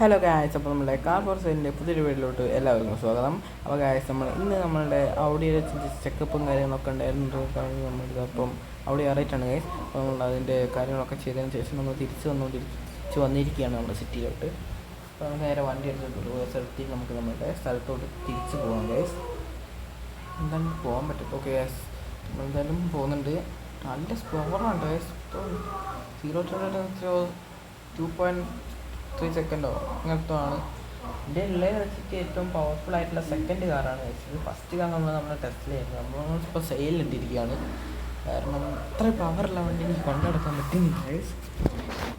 Hello guys അപ്പോൾ നമ്മുടെ car four സൈഡിന്റെ പുതിയൊരു വീട്ടിലോട്ട് എല്ലാവർക്കും സ്വാഗതം. അപ്പോൾ ഗായ്സ് നമ്മൾ ഇന്ന് നമ്മളുടെ ഔഡിയുടെ ചെക്കപ്പും കാര്യങ്ങളൊക്കെ ഉണ്ടായിരുന്നു. നമ്മളിത് അപ്പം അവിടെ അറിയിട്ടാണ് ഗൈസ് അപ്പോൾ നമ്മൾ അതിന്റെ കാര്യങ്ങളൊക്കെ ചെയ്തതിന് ശേഷം നമ്മൾ തിരിച്ച് വന്നു തിരിച്ച് വന്നിരിക്കുകയാണ് നമ്മുടെ സിറ്റിയിലോട്ട് അപ്പോൾ നമുക്ക് നേരെ വണ്ടി എടുത്തിട്ട് സ്ഥലത്തിൽ നമുക്ക് നമ്മുടെ സ്ഥലത്തോട്ട് തിരിച്ച് പോകാം ഗൈസ് എന്തായാലും പോകാൻ പറ്റും ഓക്കെ ഗൈസ് എന്തായാലും പോകുന്നുണ്ട്. നല്ല സ്പോറാണ് guys zero two two point three സെക്കൻഡോ അങ്ങനത്തെ ആണ്. എന്റെ ഉള്ളിൽ വെച്ചിട്ട് ഏറ്റവും പവർഫുൾ ആയിട്ടുള്ള സെക്കൻഡ് കാറാണ് വെച്ചത്? ഫസ്റ്റ് കാർ നമ്മൾ നമ്മുടെ ടെസ്റ്റിലായിരുന്നു നമ്മൾ ഇപ്പോൾ സെയിലിട്ടിരിക്കുകയാണ് കാരണം അത്ര പവറുള്ള വണ്ടി എനിക്ക് കൊണ്ടുനടക്കാൻ പറ്റുന്നില്ല.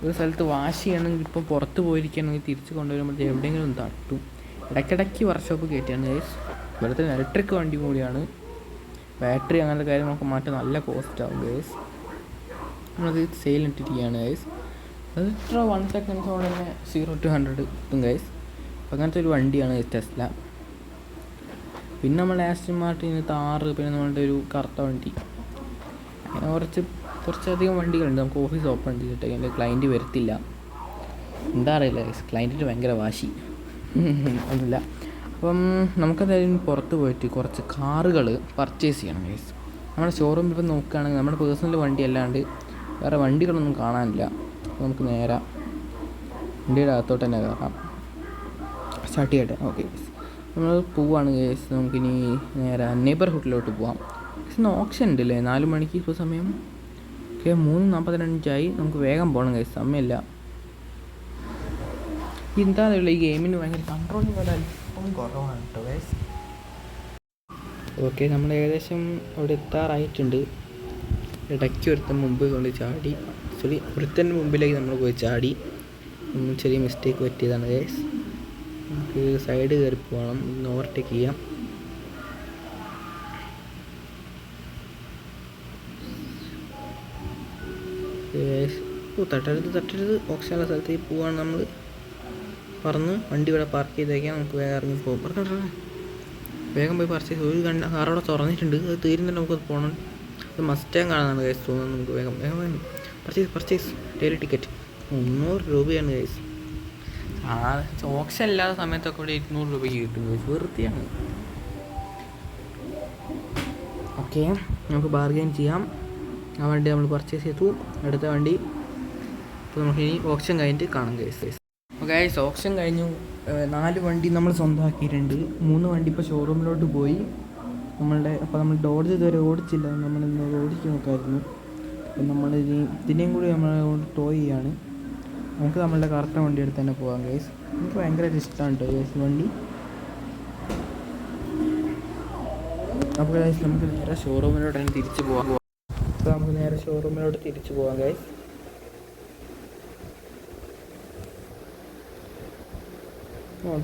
ഒരു സ്ഥലത്ത് വാഷ് ചെയ്യണമെങ്കിൽ ഇപ്പോൾ പുറത്ത് പോയിരിക്കുകയാണെങ്കിൽ തിരിച്ച് കൊണ്ടുവരുമ്പോൾ എവിടെയെങ്കിലും തട്ടും. ഇടയ്ക്കിടയ്ക്ക് വർക്ക്ഷോപ്പ് കയറ്റിയാണ് ഗൈസ് ഇവിടുത്തെ ഇലക്ട്രിക് വണ്ടി കൂടിയാണ്. ബാറ്ററി അങ്ങനത്തെ കാര്യങ്ങളൊക്കെ മാറ്റാൻ നല്ല കോസ്റ്റ് ആവും ഗൈസ് നമ്മളത് സെയിലിട്ടിരിക്കുകയാണ് ഗൈസ് അത് ഇത്ര വൺ സെക്കൻഡ് കൊണ്ട് തന്നെ സീറോ ടു ഹൺഡ്രഡ് എത്തും ഗൈസ് അപ്പം അങ്ങനത്തെ ഒരു വണ്ടിയാണ് ടെസ്ല പിന്നെ നമ്മൾ ആസ്റ്റിൻ മാർട്ടിന് താറ് പിന്നെ നമ്മളുടെ ഒരു കറുത്ത വണ്ടി. അങ്ങനെ കുറച്ച് കുറച്ചധികം വണ്ടികളുണ്ട്. നമുക്ക് ഓഫീസ് ഓപ്പൺ ചെയ്തിട്ട് അതിന്റെ ക്ലയന്റ് വരത്തില്ല. എന്താ അറിയില്ല ഗൈസ് ക്ലയന്റിന് ഭയങ്കര വാശി. ഒന്നുമില്ല. അപ്പം നമുക്കെന്തായാലും പുറത്ത് പോയിട്ട് കുറച്ച് കാറുകൾ പർച്ചേസ് ചെയ്യണം ഗൈസ് നമ്മുടെ ഷോറൂമിൽ ഇപ്പം നോക്കുകയാണെങ്കിൽ നമ്മുടെ പേഴ്സണൽ വണ്ടി അല്ലാണ്ട് വേറെ വണ്ടികളൊന്നും കാണാനില്ല. നമുക്ക് നേരെ വണ്ടിയുടെ അകത്തോട്ട് തന്നെ കയറാം. സ്റ്റാർട്ട് ചെയ്യട്ടെ? ഓക്കെ നമ്മൾ പോവാണ് കേസ് നമുക്കിനി നേരെ നെയ്ബർഹുഡിലോട്ട് പോവാം. ഇന്ന് ഓപ്ഷൻ ഉണ്ടല്ലേ? നാല് മണിക്ക് ഇപ്പോൾ സമയം. ഓക്കെ മൂന്ന് നാൽപ്പത്തിരഞ്ചായി നമുക്ക് വേഗം പോകണം കേസ് സമയമില്ല. എന്താ ഈ ഗെയിമിന് ഭയങ്കര കൺട്രോളിങ് പോലെ അല്പം കുറവാണ് കേട്ടോ ഗൈസ് ഓക്കെ നമ്മൾ ഏകദേശം അവിടെ എത്താറായിട്ടുണ്ട്. ഇടയ്ക്ക് ഒരുത്തം മുമ്പ് കൊണ്ട് ചാടി. സോറി ഒരുത്തന്റെ മുമ്പിലേക്ക് നമ്മൾ പോയി ചാടി. ചെറിയ മിസ്റ്റേക്ക് പറ്റിയതാണ് ഗൈസ് നമുക്ക് സൈഡ് കയറി പോകണം. ഒന്ന് ഓവർടേക്ക് ചെയ്യാം. ഓ തട്ടരുത് തട്ടരുത്. ഓക്സിജനുള്ള സ്ഥലത്തേക്ക് പോവാണ് നമ്മൾ പറന്ന്. വണ്ടി ഇവിടെ പാർക്ക് ചെയ്തേക്കാം. നമുക്ക് വേഗം ഇറങ്ങി പോകും പറഞ്ഞു വേഗം പോയി പർച്ചേസ് ഒരു കണ്ട കാർ അവിടെ തുറന്നിട്ടുണ്ട്. അത് തീരുന്നുണ്ട് നമുക്ക് പോകണം അത് മസ്റ്റാങ് കാണാനാണ് കേസ് തോന്നുന്നത് നമുക്ക് വേഗം. വേഗം വേഗം പർച്ചേസ് പർച്ചേസ് ഡെയിലി ടിക്കറ്റ് മുന്നൂറ് രൂപയാണ് ഗൈസ് ആ ഓപ്ഷൻ ഇല്ലാത്ത സമയത്തൊക്കെ ഇവിടെ ഇരുന്നൂറ് രൂപയ്ക്ക് കിട്ടും ഗൈസ് വെറുതെയാണ്. ഓക്കെ നമുക്ക് ബാർഗെയിൻ ചെയ്യാം. ആ വണ്ടി നമ്മൾ പർച്ചേസ് ചെയ്തു. അടുത്ത വണ്ടി. അപ്പോൾ നമുക്ക് ഇനി ഓപ്ഷൻ കഴിഞ്ഞിട്ട് കാണാം ഗൈസ് ഗൈസ് ഓപ്ഷൻ കഴിഞ്ഞു. നാല് വണ്ടി നമ്മൾ സ്വന്തമാക്കിയിട്ടുണ്ട്. മൂന്ന് വണ്ടി ഇപ്പോൾ ഷോറൂമിലോട്ട് പോയി. നമ്മളുടെ അപ്പോൾ നമ്മൾ ഡോഡ്ജ് ഇതുവരെ ഓടിച്ചില്ല. നമ്മൾ ഇന്ന് ഓടിച്ച് നോക്കായിരുന്നു. അപ്പം നമ്മൾ ഇനി ഇതിനെയും കൂടി നമ്മൾ ടോയ് ചെയ്യാണ്. നമുക്ക് നമ്മളുടെ കറക്റ്റ് വണ്ടി എടുത്ത് തന്നെ പോകാം ഗൈസ് എനിക്ക് ഭയങ്കരമായിട്ട് ഇഷ്ടമാണ് കേട്ടോ ഗൈസ് വണ്ടി. അപ്പോൾ ഗൈസ് നമുക്ക് നേരെ ഷോറൂമിലോട്ട് തന്നെ തിരിച്ച് പോകാം അപ്പോൾ നമുക്ക് നേരെ ഷോറൂമിലോട്ട് തിരിച്ചു പോകാം ഗൈസ്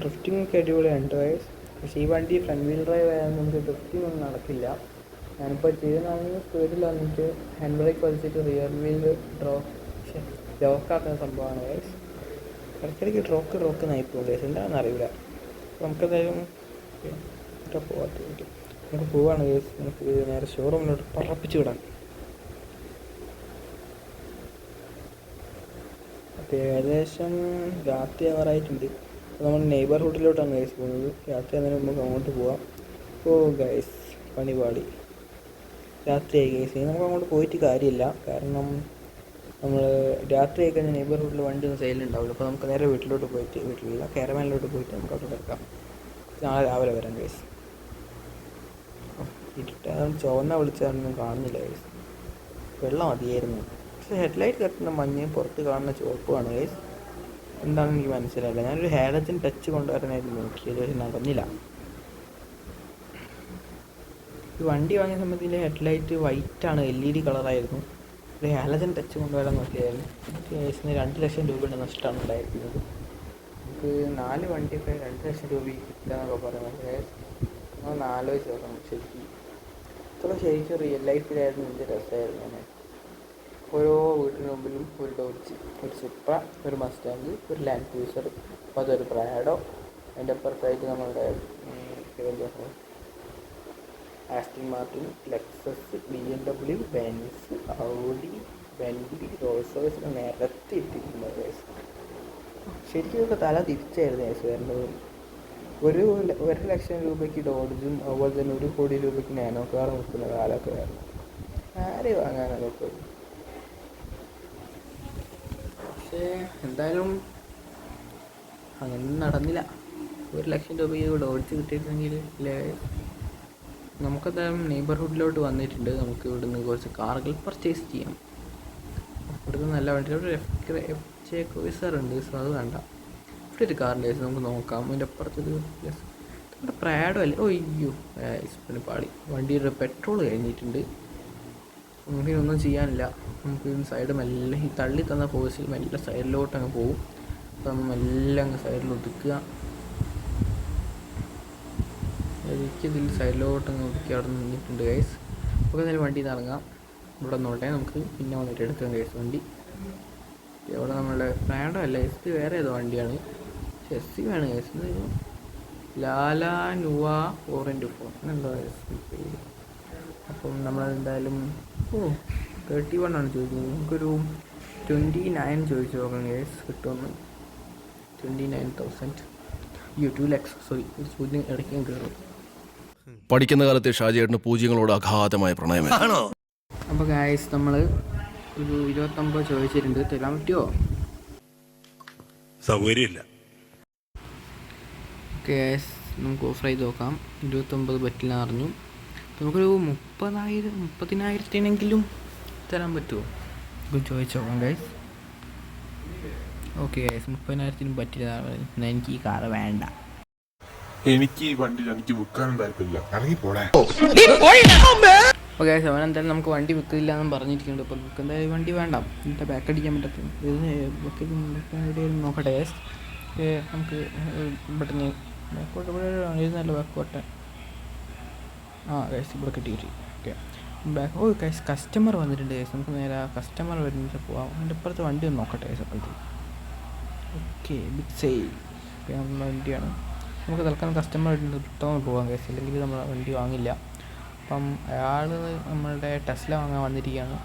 ഡ്രിഫ്റ്റിംഗ് ഒക്കെ അടിപൊളിയാണ് കേട്ടോ ഗൈസ് പക്ഷേ ഈ വണ്ടി ഫ്രണ്ട് വീൽ ഡ്രൈവ് ആയാലും നമുക്ക് ഡ്രിഫ്റ്റിംഗ് ഒന്നും നടക്കില്ല. ഞാനിപ്പോൾ ചെയ്തതാണെങ്കിൽ സ്പീഡിൽ വന്നിട്ട് ഹാൻഡ് ബ്രേക്ക് വലിച്ചിട്ട് റിയർ വീൽ ഡ്രോ ലോക്കാക്കുന്ന സംഭവമാണ് ഗൈസ് ഇടയ്ക്കിടയ്ക്ക് ഡ്രോക്ക് ഡ്രോക്ക് നയിപ്പോ ഗൈസ് എന്താണെന്ന് അറിയില്ല. നമുക്ക് നമുക്കെന്തായാലും പോകാത്ത നമുക്ക് പോവാണ് ഗൈസ് നമുക്ക് നേരെ ഷോറൂമിലോട്ട് പറപ്പിച്ച് വിടാം. അപ്പോൾ ഏകദേശം രാത്രി അവറായിട്ടുണ്ട് അപ്പോൾ നമ്മൾ നെയ്ബർഹുഡിലോട്ടാണ് ഗൈസ് പോകുന്നത്. രാത്രി അന്നേരം നമുക്ക് അങ്ങോട്ട് പോവാം. ഓ ഗൈസ് പണിപാടി. രാത്രിയായി ഇനി നമുക്ക് അങ്ങോട്ട് പോയിട്ട് കാര്യമില്ല. കാരണം നമ്മൾ രാത്രി ആയി കഴിഞ്ഞാൽ വണ്ടി ഒന്നും സെയിലുണ്ടാവില്ല അപ്പോൾ നമുക്ക് നേരെ വീട്ടിലോട്ട് പോയിട്ട് വീട്ടിലില്ല കാരമാനിലോട്ട് പോയിട്ട് നമുക്ക് അവിടെ എടുക്കാം നാളെ രാവിലെ വരാം ഗൈസ്. ഇട്ടിട്ടാണ് ചുവന്ന വിളിച്ചാലൊന്നും കാണുന്നില്ല ഗൈസ്. വെള്ളം മതിയായിരുന്നു പക്ഷേ ഹെഡ്ലൈറ്റ് കത്തുന്ന മഞ്ഞയും പുറത്ത് കാണുന്ന ചുവപ്പുമാണ് ഗൈസ്. എന്താണെന്ന് എനിക്ക് മനസ്സിലായില്ല. ഞാനൊരു ഹേലത്തിന് ടച്ച് കൊണ്ടുവരാനായിട്ട് നോക്കിയത് പക്ഷെ നടന്നില്ല. ഈ വണ്ടി വാങ്ങിയ സമയത്ത് ഹെഡ് ലൈറ്റ് ആണ് എൽ ഇ ഡി കളറായിരുന്നു. ഒരു ഹാലജൻ ടച്ച് കൊണ്ടുവരാൻ നോക്കിയായിരുന്നു. എനിക്ക് ഏകദേശം രണ്ട് ലക്ഷം രൂപയുടെ നഷ്ടമാണ് ഉണ്ടായിരിക്കുന്നത്. നമുക്ക് നാല് വണ്ടിയൊക്കെ രണ്ട് ലക്ഷം രൂപ കിട്ടുക പറയുന്നത്. ഒന്ന് ആലോചിച്ച് നോക്കണം. ശരിക്കും ഇത്ര ശരിക്കും റിയൽ ലൈഫിലായിരുന്നു ഇതിന്റെ രസമായിരുന്നു ഞാൻ ഓരോ വീട്ടിന് മുമ്പിലും ഒരു ഡോച്ച് ഒരു സുപ്ര ഒരു മസ്റ്റാങ്ക് ഒരു ലാൻഡ് ക്രൂസർ അതൊരു പ്രാഡോ അതിന്റെ അപ്പുറത്തായിട്ട് നമ്മളുടെ Aston Martin Lexus B M W Benz Audi Bentley Rolls Royce നിരത്തി ഇട്ടിരിക്കുന്നത് ശരിക്കും ഇതൊക്കെ തല തിരിച്ചായിരുന്നു യേശു വരേണ്ടത് ഒരു ഒരു ലക്ഷം രൂപയ്ക്ക് ഡോഡ്ജും അതുപോലെ തന്നെ ഒരു കോടി രൂപയ്ക്ക് നാനോ കാർ നിൽക്കുന്ന കാലമൊക്കെ ആയിരുന്നു. ആര് വാങ്ങാനതൊക്കെ പക്ഷേ എന്തായാലും അങ്ങനെ നടന്നില്ല. ഒരു ലക്ഷം രൂപയ്ക്ക് ഡോഡ്ജ് കിട്ടിയിരുന്നെങ്കിൽ അല്ലേ നമുക്കെന്തായാലും നെയ്ബർഹുഡിലോട്ട് വന്നിട്ടുണ്ട്. നമുക്ക് ഇവിടുന്ന് കുറച്ച് കാറുകൾ പർച്ചേസ് ചെയ്യാം. ഇവിടുന്ന് നല്ല വണ്ടി. ഇവിടെ എഫ് ക്രൂസർ ഉണ്ട്. സോ അത് വേണ്ട. ഇവിടെ ഒരു കേസ് നമുക്ക് നോക്കാം. അതിന്റെ അപ്പുറത്തൊരു yes. ഇവിടെ പ്രാഡോ അല്ലേ? ഓ അയ്യോ പിന്നെ പാളി. വണ്ടിയുടെ പെട്രോൾ കഴിഞ്ഞിട്ടുണ്ട്. ഒന്നും ചെയ്യാനില്ല. നമുക്ക് സൈഡ് മെല്ലെ ഈ തള്ളി തന്ന ഫോഴ്സിൽ മെല്ലെ സൈഡിലോട്ട് അങ്ങ് പോകും. അപ്പം മെല്ലെ അങ്ങ് സൈഡിൽ ഒതുക്കുക എനിക്കിതിൽ സൈഡിലോട്ട് നോക്കി അവിടെ നിന്നിട്ടുണ്ട് ഗൈസ് നമുക്ക് എന്തായാലും വണ്ടി നിന്ന് ഇറങ്ങാം. ഇവിടെ നോട്ടെ നമുക്ക് പിന്നെ വന്നിട്ട് എടുക്കാം ഗൈസ് വണ്ടി. ഇവിടെ നമ്മളുടെ ഫ്രാഡോ അല്ല എസ് പി വേറെ ഏതോ വണ്ടിയാണ്. എസ് സി വേണം ഗൈസ് ലാല നുവ ഫോർ ഇന്റു ഫോർ എന്തോ എസ് പേര്. അപ്പം നമ്മളെന്തായാലും ഓ തേർട്ടി വൺ ആണ് ചോദിക്കുന്നത്. നമുക്കൊരു ട്വന്റി നയൻ ചോദിച്ചു നോക്കാം ഗൈസ് കിട്ടുമെന്ന്. Twenty nine thousand you two lakhs sorry ഒരു ചോദ്യം ഇടയ്ക്കും കയറും. പഠിക്കുന്ന കാലത്തെ ഷാജിയേട്ടന് പൂജ്യങ്ങളോട് അഗാധമായ പ്രണയമാണോ അപ്പോൾ ഗായസ് നമ്മൾ ഒരു ഇരുപത്തൊമ്പത് ചോദിച്ചിട്ടുണ്ട്. തരാൻ പറ്റുമോ സൗകര്യമില്ല. ഓക്കെ ഗായ്സ് നമുക്ക് ഓഫർ ചെയ്ത് നോക്കാം. ഇരുപത്തൊമ്പത് പറ്റില്ല എന്ന് അറിഞ്ഞു നമുക്കൊരു മുപ്പതായിരം മുപ്പതിനായിരത്തിനെങ്കിലും തരാൻ പറ്റുമോ നമുക്ക് ചോദിച്ചു നോക്കാം ഗൈസ് ഓക്കെ ഗൈസ് മുപ്പതിനായിരത്തിനും പറ്റില്ല. എനിക്ക് ഈ കാറ് വേണ്ട. എനിക്ക് ഈ വണ്ടി എനിക്ക് വിൽക്കാനും താല്പര്യമില്ല. ഇറങ്ങി പോടാ. ഓക്കെ ശവൻ അവൻ എന്തായാലും നമുക്ക് വണ്ടി വിൽക്കില്ല എന്ന് പറഞ്ഞിരിക്കുന്നുണ്ട്. അപ്പോൾ നമുക്ക് എന്തായാലും വണ്ടി വേണ്ട. എന്നിട്ട് ബാക്ക് അടിക്കാൻ പറ്റത്തില്ല. ഇത് നോക്കട്ടെ നമുക്ക് പെട്ടെന്ന് ബാക്കോട്ട് ഇവിടെ ഇരുന്നല്ലോ ബാക്കോട്ടെ ആ ഗൈസ് ഇവിടെ കിട്ടി കിട്ടി okay. Back oh guys customer വന്നിട്ടുണ്ട് ഗൈസ് നമുക്ക് നേരെ കസ്റ്റമർ വരുന്നിട്ട് പോവാം. അതിന്റെ അപ്പുറത്ത് വണ്ടി ഒന്ന് നോക്കട്ടെ ഗൈസ് അപ്പോഴത്തേക്ക് ഓക്കെ ബിഗ് സെയിൽ നമ്മുടെ വണ്ടിയാണ്. നമുക്ക് തൽക്കാലം കസ്റ്റമർ റിട്ടേൺ പോകാം കേസ് അല്ലെങ്കിൽ നമ്മൾ വണ്ടി വാങ്ങില്ല. അപ്പം അയാൾ നമ്മളുടെ ടെസ്ല വാങ്ങാൻ വന്നിരിക്കുകയാണ്.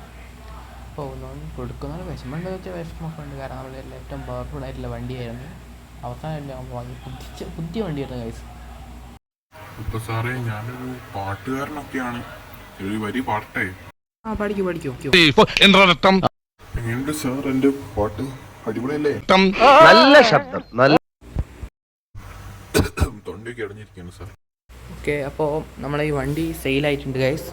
അപ്പോൾ ഒന്നും കൊടുക്കുന്ന വിഷമമുണ്ടെന്ന് വെച്ചാൽ വിഷമമൊക്കെ ഉണ്ട് കാരണം നമ്മളുടെ ഏറ്റവും പവർഫുൾ ആയിട്ടുള്ള വണ്ടിയായിരുന്നു. അവസാനമല്ലേ നമ്മൾ വാങ്ങി. പുതിച്ച പുതിയ വണ്ടിയായിരുന്നു കേസ് ഇപ്പോൾ സാറേ ഞാനൊരു പാട്ടുകാരനൊക്കെയാണ്. ഒരു വരി പാട്ടേ ആ പഠിക്കൂ പഠിക്കൂ. ഓക്കെ എങ്ങനെയുണ്ട് സാർ എന്റെ പാട്ട്? അടിപൊളിയല്ലേ? നല്ല ശബ്ദം. നല്ല അടഞ്ഞിരിക്കുകയാണ് സാർ ഓക്കെ അപ്പോൾ നമ്മളെ ഈ വണ്ടി സെയിലായിട്ടുണ്ട് ഗൈസ്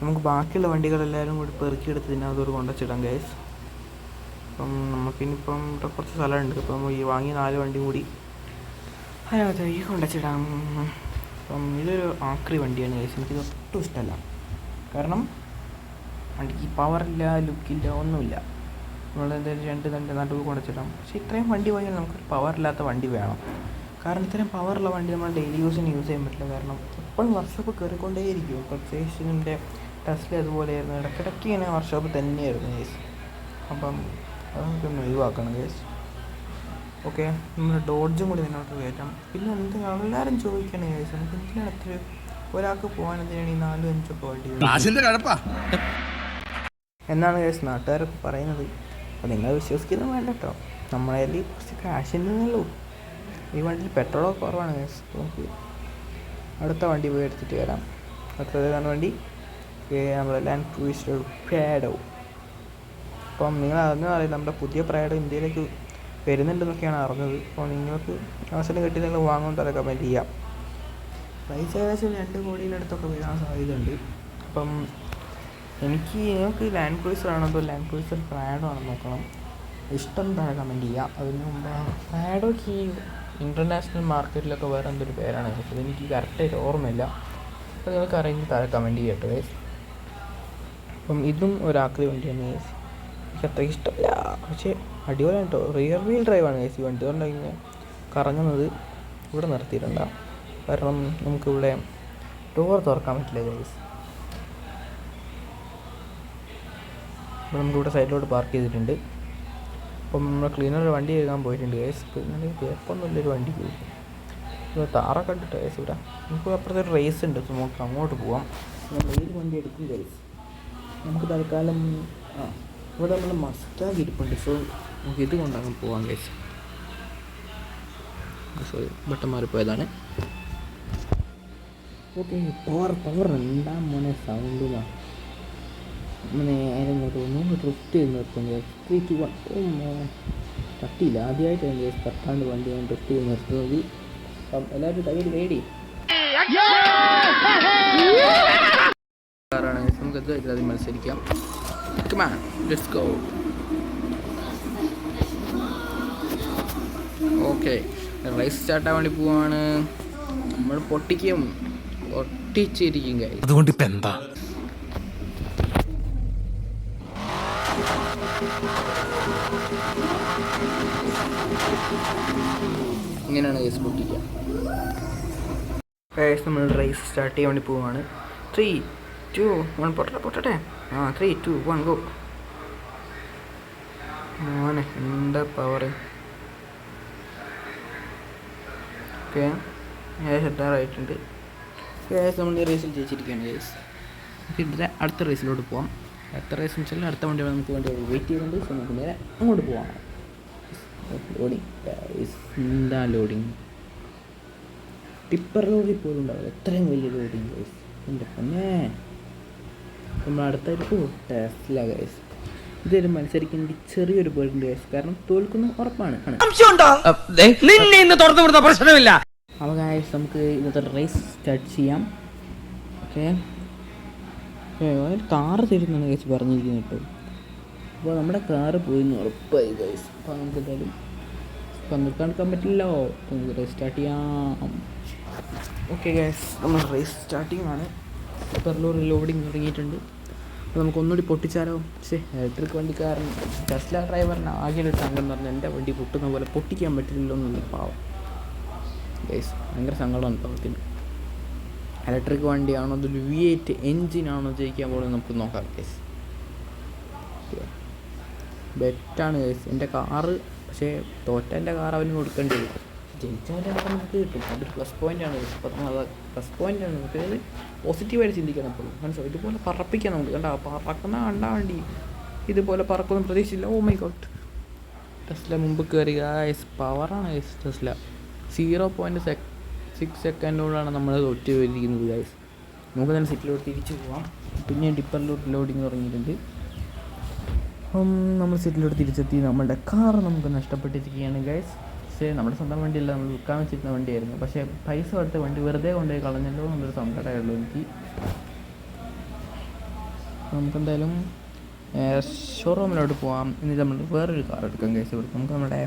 നമുക്ക് ബാക്കിയുള്ള വണ്ടികളെല്ലാവരും കൂടി പെറുക്കിയെടുത്ത് ഇതിനകത്തോട് കൊണ്ടുവച്ചിടാം ഗൈസ് അപ്പം നമുക്കിനിപ്പം ഇവിടെ കുറച്ച് സ്ഥലമുണ്ട്. അപ്പം ഈ വാങ്ങിയ നാല് വണ്ടിയും കൂടി അതിനകത്തേക്ക് കൊണ്ടുവച്ചിടാം. അപ്പം ഇതൊരു ആക്രി വണ്ടിയാണ് ഗൈസ് എനിക്കിത് ഒട്ടും ഇഷ്ടമല്ല. കാരണം വണ്ടിക്ക് പവറില്ല ലുക്കില്ല ഒന്നുമില്ല. നമ്മളെന്തായാലും രണ്ട് രണ്ട് നടുവ് കൊണ്ടുവച്ചിടാം. പക്ഷേ ഇത്രയും വണ്ടി പോയാൽ നമുക്കൊരു പവറില്ലാത്ത വണ്ടി വേണം. കാരണം ഇത്രയും പവറുള്ള വണ്ടി നമ്മൾ ഡെയിലി യൂസിന് യൂസ് ചെയ്യാൻ പറ്റില്ല. കാരണം എപ്പോഴും വർക്ക്ഷോപ്പ് കയറിക്കൊണ്ടേയിരിക്കും പ്രത്യേകിച്ചിന്റെ ടെസ്റ്റിൽ അതുപോലെയായിരുന്നു. ഇടയ്ക്കിടയ്ക്ക് ഇങ്ങനെ വർക്ക്ഷോപ്പ് തന്നെയായിരുന്നു ഗേസ് അപ്പം അത് നമുക്കൊന്ന് ഒഴിവാക്കണം ഗേസ് ഓക്കെ നമ്മൾ ഡോഡ്ജും കൂടി ഇതിനകത്ത് കയറ്റാം പിന്നെ എന്ത് എല്ലാവരും ചോദിക്കണേ ഗേസ് നമുക്ക് എന്തിനാണ് അത്ര ഒരാൾക്ക് പോകാൻ എന്തിനാണ് ഈ നാലും അഞ്ചൊക്കെ വണ്ടി എന്നാണ് ഗേസ് നാട്ടുകാരൊക്കെ പറയുന്നത്. അപ്പോൾ നിങ്ങൾ വിശ്വസിക്കുന്നത് വേണ്ട കേട്ടോ നമ്മളതിൽ കുറച്ച് കാശ് ഉണ്ടെന്നല്ലോ ഈ വണ്ടിയിൽ പെട്രോളൊക്കെ കുറവാണ് നമുക്ക് അടുത്ത വണ്ടി പോയി എടുത്തിട്ട് വരാം. അടുത്തത് ഏതാണ് വണ്ടി? നമ്മുടെ ലാൻഡ് ക്രൂയിസർ പ്രാഡോ അപ്പം നിങ്ങൾ അറിഞ്ഞാൽ അറിയാം നമ്മുടെ പുതിയ പ്രാഡോ ഇന്ത്യയിലേക്ക് വരുന്നുണ്ടെന്നൊക്കെയാണ് അറിഞ്ഞത്. അപ്പോൾ നിങ്ങൾക്ക് അവസരം കിട്ടി നിങ്ങൾ വാങ്ങുമ്പോൾ കമന്റ് ചെയ്യാം. പ്രൈസ് ഏകദേശം രണ്ട് കോടിയിനടുത്തൊക്കെ വരാൻ സാധ്യതയുണ്ട്. അപ്പം എനിക്ക് നിങ്ങൾക്ക് ലാൻഡ് ക്രൂയിസർ ആണോ അതോ ലാൻഡ് ക്രൂയിസർ പ്രാഡോ ആണോ നോക്കണം. ഇഷ്ടം താഴെ കമന്റ് ചെയ്യാം. അതിന് മുമ്പ് പ്രാഡോക്ക് ഇന്റർനാഷണൽ മാർക്കറ്റിലൊക്കെ വേറെ എന്തൊരു പേരാണ്? അത് അതെനിക്ക് കറക്റ്റായിട്ട് ഓർമ്മയില്ല. അപ്പോൾ നിങ്ങൾക്ക് അറിയുന്ന താഴെ കമന്റ് ചെയ്യട്ടെ വേസ് അപ്പം ഇതും ഒരാക്രി വണ്ടിയാണ് വേസ് എനിക്ക് അത്ര ഇഷ്ടമില്ല. പക്ഷേ അടിപൊളിയാണ് കേട്ടോ റിയർ വീൽ ഡ്രൈവാണ് ഗൈസ് ഈ വണ്ടി. അതുകൊണ്ടാണ് ഇങ്ങനെ കറങ്ങുന്നത് ഇവിടെ നിർത്തിയിട്ടുണ്ട. കാരണം നമുക്കിവിടെ ഡോർ തുറക്കാൻ പറ്റില്ല ഗൈസ് അപ്പോൾ നമുക്കിവിടെ സൈഡിലോട്ട് പാർക്ക് ചെയ്തിട്ടുണ്ട്. അപ്പം നമ്മൾ ക്ലീനർ വണ്ടി കഴുകാൻ പോയിട്ടുണ്ട്. ഗൈസ് ക്ലീനർ കുഴപ്പമൊന്നുമില്ലൊരു വണ്ടി പോയി. താറ കണ്ടിട്ട് ഗൈസ് ഇവിടെ നമുക്ക് അപ്പുറത്തെ ഒരു റേസ് ഉണ്ട്. നമുക്ക് അങ്ങോട്ട് പോവാം. നമ്മൾ ഏത് വണ്ടി എടുക്കും ഗൈസ് നമുക്ക് തൽക്കാലം ആ ഇവിടെ നമ്മൾ മസ്റ്റാഗ് ഇരിപ്പുണ്ട്. സോ നമുക്ക് ഇത് കൊണ്ടങ്ങ് പോവാം ഗൈസ് സോറി ബട്ടൺ മാറിപ്പോയതാണ്. ഓക്കെ പവർ പവർ രണ്ടാം മോനെ? സൗണ്ട് നേരെ ഇങ്ങോട്ട് ഒന്ന് ഡ്രിഫ്റ്റ് ചെയ്ത് നിർത്തും ത്രീക്ക് വൺ തട്ടിയില്ല. ആദ്യമായിട്ടാണ് ഗൈസ് തട്ടാണ്ട് വണ്ടി ഞാൻ ഡ്രിഫ്റ്റ് ചെയ്ത് നിർത്തുന്നത്. അപ്പം എല്ലാവരും കയ്യിൽ റെഡി കാറാണ്. നമുക്ക് മത്സരിക്കാം. ഓക്കെ റൈസ് സ്റ്റാർട്ടാൻ വേണ്ടി പോവാണ്. നമ്മൾ പൊട്ടിക്കും. പൊട്ടിച്ചിരിക്കും. അതുകൊണ്ട് ഇപ്പൊ എന്താ? ഇങ്ങനെയാണ് കേസ് പൊട്ടിക്കുക? കേസ് നമ്മൾ റേസ് സ്റ്റാർട്ട് ചെയ്യാൻ വേണ്ടി പോവുകയാണ് ത്രീ ടു വൺ പൊട്ടട്ടെ പൊട്ടട്ടെ. ആ ത്രീ ടു വൺ ഗോ മോനെ എന്താ പവർ ഓക്കെ ഏകദേശം എത്താറായിട്ടുണ്ട് ഏകദേശം നമ്മൾ ഈ റേസിൽ ജയിച്ചിരിക്കുകയാണ് കേസ് നമുക്ക് ഇതിന്റെ അടുത്ത റേസിലോട്ട് പോവാം. അടുത്ത റേസ് എന്ന് വെച്ചാൽ അടുത്ത വണ്ടി നമുക്ക് വേണ്ടി വെയിറ്റ് ചെയ്യുന്നുണ്ട് സോ നമുക്ക് നേരെ അങ്ങോട്ട് പോവാം. ലോഡിങ് എന്താ ലോഡിങ് ടിപ്പർ ലോറി പോലും ഉണ്ടാവില്ല. എത്രയും വലിയ ലോഡിങ് ഗൈസ് എന്റെ പൊന്നെ. നമ്മൾ അടുത്തായിട്ട് പോകും ടെസ്ല ഗൈസ് ഇതൊരു മത്സരിക്കുന്ന ചെറിയൊരു പേരുണ്ട് ഗൈസ് കാരണം തോൽക്കുന്ന ഉറപ്പാണ്. നിന്നെ ഇന്ന് തുറന്നു വിടുന്ന പ്രശ്നമില്ല. അപ്പോൾ ഗൈസ് നമുക്ക് ഇന്നത്തെ റേസ് സ്റ്റാർട്ട് ചെയ്യാം. ഓക്കെ കാറ് തരുന്നാണ് ഗൈസ് പറഞ്ഞിരിക്കുന്നത് കേട്ടോ. അപ്പോൾ നമ്മുടെ കാറ് പോയി എന്ന് ഉറപ്പായി ഗൈസ് അപ്പോൾ നമുക്ക് എന്തായാലും ഇപ്പം എടുക്കാൻ പറ്റില്ലല്ലോ. നമുക്ക് റേസ് സ്റ്റാർട്ട് ചെയ്യാം. ഓക്കെ ഗൈസ് നമ്മൾ റേസ് സ്റ്റാർട്ടിങ് ആണ്. പെർലോറി ലോഡിങ് തുടങ്ങിയിട്ടുണ്ട്. അപ്പോൾ നമുക്ക് ഒന്നുകൂടി പൊട്ടിച്ചാലോ? ശേ ഇലക്ട്രിക് വണ്ടിക്കാരൻ ടെസ്ല ഡ്രൈവറിന് ആകെ ഒരു സങ്കടം പറഞ്ഞാൽ എന്റെ വണ്ടി പൊട്ടുന്ന പോലെ പൊട്ടിക്കാൻ പറ്റില്ലല്ലോ എന്നുള്ള പാവം. ഗൈസ് ഭയങ്കര സങ്കടമാണ് പാവത്തിന്. ഇലക്ട്രിക് വണ്ടിയാണോ അത് വി എയ്റ്റ് എൻജിനാണോ ജയിക്കാൻ പോകുന്നത് നമുക്ക് നോക്കാം ഗൈസ് ബെറ്റാണ് ഗൈസ് എന്റെ കാറ് പക്ഷേ തോറ്റ എന്റെ കാർ അവന് കൊടുക്കേണ്ടി വരും. ജയിച്ചാലേ കാർ നമുക്ക് കിട്ടും. അതൊരു പ്ലസ് പോയിന്റ് ആണ്. ഇപ്പം നമ്മൾ പ്ലസ് പോയിന്റ് ആണ്. നമുക്ക് അത് പോസിറ്റീവായിട്ട് ചിന്തിക്കണം എപ്പോഴും മനസ്സിലാവും ഇതുപോലെ പറപ്പിക്കാൻ നമുക്ക് കണ്ട? പറക്കുന്ന കണ്ടാ വണ്ടി ഇതുപോലെ പറക്കൊന്നും പ്രതീക്ഷിച്ചില്ല. ഓ മൈ ഗോഡ് ടെസ്ല മുമ്പ് കയറി ഗായ്സ് പവറാണ് guys Tesla. Zero point sec six സെക്കൻഡോടാണ് നമ്മൾ തൊറ്റ് വരിക ഗൈസ് നമുക്ക് തന്നെ സിറ്റിലോട്ട് തിരിച്ചു പോവാം. പിന്നെ ഡിപ്പറിലോട്ട് ലോഡിങ് തുടങ്ങിയിട്ടുണ്ട്. അപ്പം നമ്മൾ സിറ്റിലോട്ട് തിരിച്ചെത്തി. നമ്മളുടെ കാർ നമുക്ക് നഷ്ടപ്പെട്ടിരിക്കുകയാണ് ഗൈസ് പക്ഷേ നമ്മുടെ സ്വന്തം വണ്ടിയല്ല നമ്മൾ വിൽക്കാൻ വെച്ചിരുന്ന വണ്ടിയായിരുന്നു. പക്ഷേ പൈസ കൊടുത്ത വണ്ടി വെറുതെ കൊണ്ടുപോയി കളഞ്ഞല്ലോ എന്നൊരു സങ്കടമായുള്ളൂ എനിക്ക്. നമുക്കെന്തായാലും ഷോറൂമിലോട്ട് പോവാം. എന്നിട്ട് നമ്മൾ വേറൊരു കാർ എടുക്കാം ഗൈസ് ഇവിടെ. നമുക്ക് നമ്മുടെ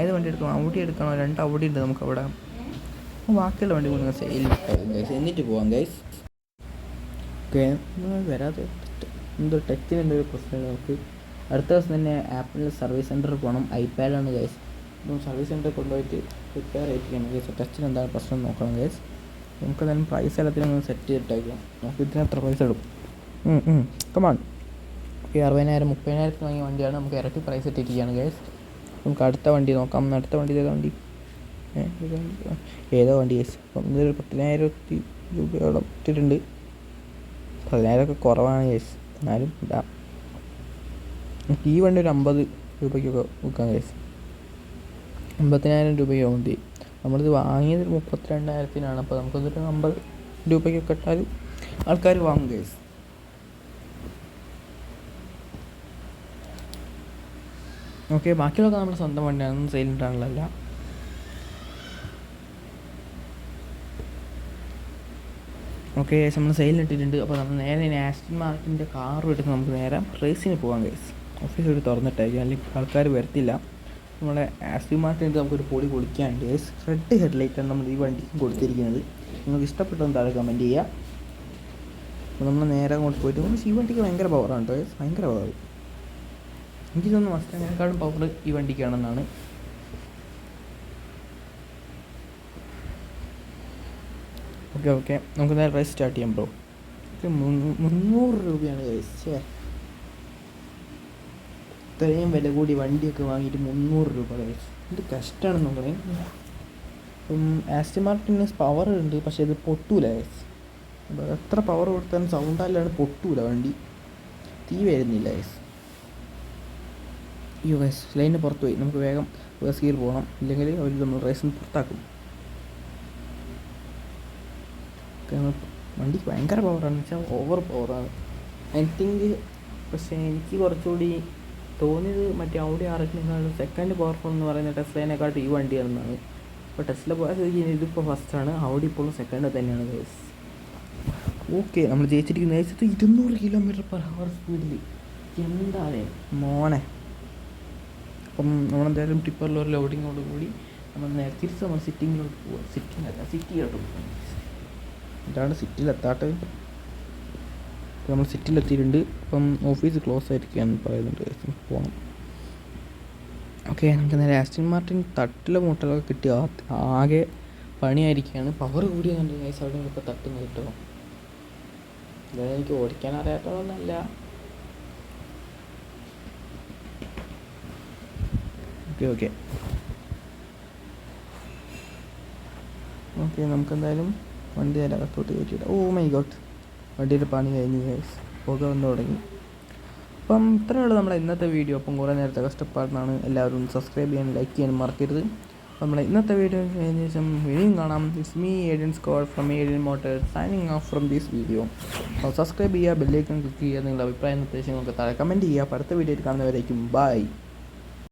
ഏത് വണ്ടി എടുക്കണം? ഔഡി എടുക്കണോ? രണ്ട് ഔഡി ഉണ്ട് നമുക്ക് അവിടെ ബാക്കിയുള്ള വണ്ടി കൊണ്ട് സെയിൽ ഗൈസ് എന്നിട്ട് പോവാം ഗൈസ് ഓക്കെ വരാതെ എന്തോ ടച്ചിന്റെ ഒരു പ്രശ്നം നമുക്ക്. അടുത്ത ദിവസം തന്നെ ആപ്പിൾ സർവീസ് സെന്ററിൽ പോകണം. ഐപാഡാണ് ഗൈസ് അപ്പം സർവീസ് സെന്ററിൽ കൊണ്ടുപോയിട്ട് റിപ്പയർ ചെയ്യിപ്പിക്കണം ഗൈസ് ടച്ചിന് എന്താണ് പ്രശ്നം നോക്കണം ഗൈസ് നമുക്ക് എന്തായാലും പ്രൈസ് എല്ലാത്തിനും സെറ്റ് ചെയ്തിട്ടേക്കാം. നമുക്ക് ഇതിന് എത്ര പൈസ എടുക്കും കമാൺ ഓക്കെ അറുപതിനായിരം മുപ്പതിനായിരത്തിന് വാങ്ങിയ വണ്ടിയാണ് നമുക്ക് ഇരട്ടി പ്രൈസ് ഇട്ടിരിക്കുകയാണ് ഗൈസ് നമുക്ക് അടുത്ത വണ്ടി നോക്കാം. അടുത്ത വണ്ടി ഏതാ വണ്ടി? ഏതാ വണ്ടി? ഗൈസ് അപ്പം ഇതൊരു പത്തിനായിരത്തി രൂപയോളം ഇട്ടിട്ടുണ്ട്. പതിനായിരമൊക്കെ കുറവാണ് ഗൈസ് എന്നാലും ഇടാം നമുക്ക് ഈ വണ്ടി ഒരു അമ്പത് രൂപയ്ക്കൊക്കെ വിൽക്കാൻ കഴിയും. അമ്പത്തിനായിരം രൂപയ്ക്ക് മതി നമ്മളിത് വാങ്ങിയത് മുപ്പത്തിരണ്ടായിരത്തിനാണ്. അപ്പോൾ നമുക്കതൊരു അമ്പത് രൂപയ്ക്കൊക്കെ ഇട്ടാൽ ആൾക്കാർ വാങ്ങും കേസ് ഓക്കെ ബാക്കിയുള്ളതൊക്കെ നമ്മുടെ സ്വന്തം വണ്ടിയാണ്. സെയിലിട്ടാണല്ല ഓക്കെ നമ്മൾ സെയിലിട്ടിട്ടുണ്ട് അപ്പോൾ നമ്മൾ നേരെ ആസ്റ്റിൻ മാർട്ടിന്റെ കാറും എടുത്ത് നമുക്ക് നേരെ റേസിന് പോകാം ഗൈസ് ഓഫീസ് ഒരു തുറന്നിട്ടായിരിക്കും. അല്ലെങ്കിൽ ആൾക്കാർ വരത്തില്ല. നമ്മളെ ആസ്റ്റിൻ മാർട്ടിന്റെ നമുക്കൊരു പൊടി പൊളിക്കാനുണ്ട്. ഹെഡ് റെഡ് ഹെഡ്ലൈറ്റാണ് നമ്മൾ ഈ വണ്ടിക്ക് കൊടുത്തിരിക്കുന്നത്. നിങ്ങൾക്ക് ഇഷ്ടപ്പെട്ടതെന്ന് താഴെ കമന്റ് ചെയ്യുക. അപ്പോൾ നമ്മൾ നേരെ അങ്ങോട്ട് പോയിട്ട് നമ്മൾ ഈ വണ്ടിക്ക് ഭയങ്കര പവറാണ് കേട്ടോ ഭയങ്കര പവർ എനിക്ക് തോന്നുന്നു മസ്റ്റാങ്ങിനെക്കാളും പവർ ഈ വണ്ടിക്കാണെന്നാണ്. ഓക്കെ ഓക്കെ നമുക്ക് നേരെ റേസ് സ്റ്റാർട്ട് ചെയ്യാം ബ്രോ ഓക്കെ മുന്നൂറ് രൂപയാണ് കഴിച്ചേ ഇത്രയും വില കൂടി വണ്ടിയൊക്കെ വാങ്ങിയിട്ട് മുന്നൂറ് രൂപ ഗൈസ് ഇത് കഷ്ടമാണ് ഇപ്പം ആസ്റ്റി മാർട്ടിന് പവർ ഉണ്ട് പക്ഷേ ഇത് പൊട്ടൂല ഗൈസ് എത്ര പവർ കൊടുത്താലും സൗണ്ട് അല്ലാണ്ട് പൊട്ടൂല വണ്ടി. തീ വരുന്നില്ല ഗൈസ് യു എസ് ലൈനിന് പുറത്ത് പോയി. നമുക്ക് വേഗം ബസ് ഗിയർ പോകണം ഇല്ലെങ്കിൽ അവർ നമ്മൾ റേസിന് പുറത്താക്കും. വണ്ടിക്ക് ഭയങ്കര പവറാണ് വെച്ചാൽ ഓവർ പവറാണ് ഐ തിങ്ക് പക്ഷേ എനിക്ക് കുറച്ചുകൂടി തോന്നിയത് മറ്റേ ഔഡി ആറിനേക്കാളും സെക്കൻഡ് പവർഫുൾ എന്ന് പറയുന്ന ടെസ്ലേനെക്കാട്ടും ഈ വണ്ടിയാണെന്നാണ്. അപ്പോൾ ടെസ്ല പോയ സ്ഥിതിക്ക് ഇതിപ്പോൾ ഫസ്റ്റാണ് ഔഡി ഇപ്പോഴും സെക്കൻഡ് തന്നെയാണ് ഗൈസ് ഓക്കെ നമ്മൾ ജയിച്ചിരിക്കുന്ന ഏകദേശത്ത് ഇരുന്നൂറ് കിലോമീറ്റർ പെർ ഹവർ സ്പീഡിൽ എന്താണ്? മോനെ. അപ്പം നമ്മളെന്തായാലും ടിപ്പറിൽ ഒരു ലോഡിങ്ങോട് കൂടി നമ്മൾ നേരെ തിരിച്ച് നമ്മൾ സിറ്റിങ്ങിലോട്ട് പോവുക സിറ്റിംഗ് അല്ല സിറ്റിയിലോട്ട് പോകും എന്താണ് സിറ്റിയിലെത്താട്ട് ഇപ്പം നമ്മൾ സിറ്റിയിലെത്തിയിട്ടുണ്ട് അപ്പം ഓഫീസ് ക്ലോസ് ആയിരിക്കുകയാണ് പറയുന്നുണ്ട്. പോകണം ഓക്കെ നമുക്ക് നേരെ ആസ്റ്റിൻ മാർട്ടിൻ തട്ടിലെ മുട്ടലൊക്കെ കിട്ടി. ആ- ആകെ പണിയായിരിക്കുകയാണ്. പവർ കൂടിയ കണ്ട് ഗൈസ് അവിടെ ഇപ്പോൾ തട്ടുന്നത് കേട്ടോ. അതായത് എനിക്ക് ഓടിക്കാൻ അറിയാത്തതൊന്നല്ല ഓക്കെ ഓക്കെ ഓക്കെ നമുക്ക് എന്തായാലും വണ്ടി അതിന്റെ കയറ്റിയിട്ട് കയറ്റിയിടാം ഓ മൈ ഗോഡ് വണ്ടിയുടെ പണി കഴിഞ്ഞ് ഗൈസ് പുക വന്ന് തുടങ്ങി. അപ്പം ഇത്രയേ ഉള്ളൂ നമ്മുടെ ഇന്നത്തെ വീഡിയോ അപ്പം കുറേ നേരത്തെ കഷ്ടപ്പാടിനാണ് എല്ലാവരും സബ്സ്ക്രൈബ് ചെയ്യാൻ ലൈക്ക് ചെയ്യാൻ മറക്കരുത്. നമ്മളെ ഇന്നത്തെ വീഡിയോ കഴിഞ്ഞ ശേഷം വീണ്ടും കാണാം. It's me Aidan Skol from Aidan motor signing off from these video subscribe ചെയ്യുക ബെല്ലൈക്കൺ ക്ലിക്ക് ചെയ്യുക നിങ്ങളുടെ അഭിപ്രായ നിർദ്ദേശങ്ങളൊക്കെ താഴെ കമന്റ് ചെയ്യുക. അടുത്ത വീഡിയോയിൽ കാണുന്നവരേക്കും ബൈ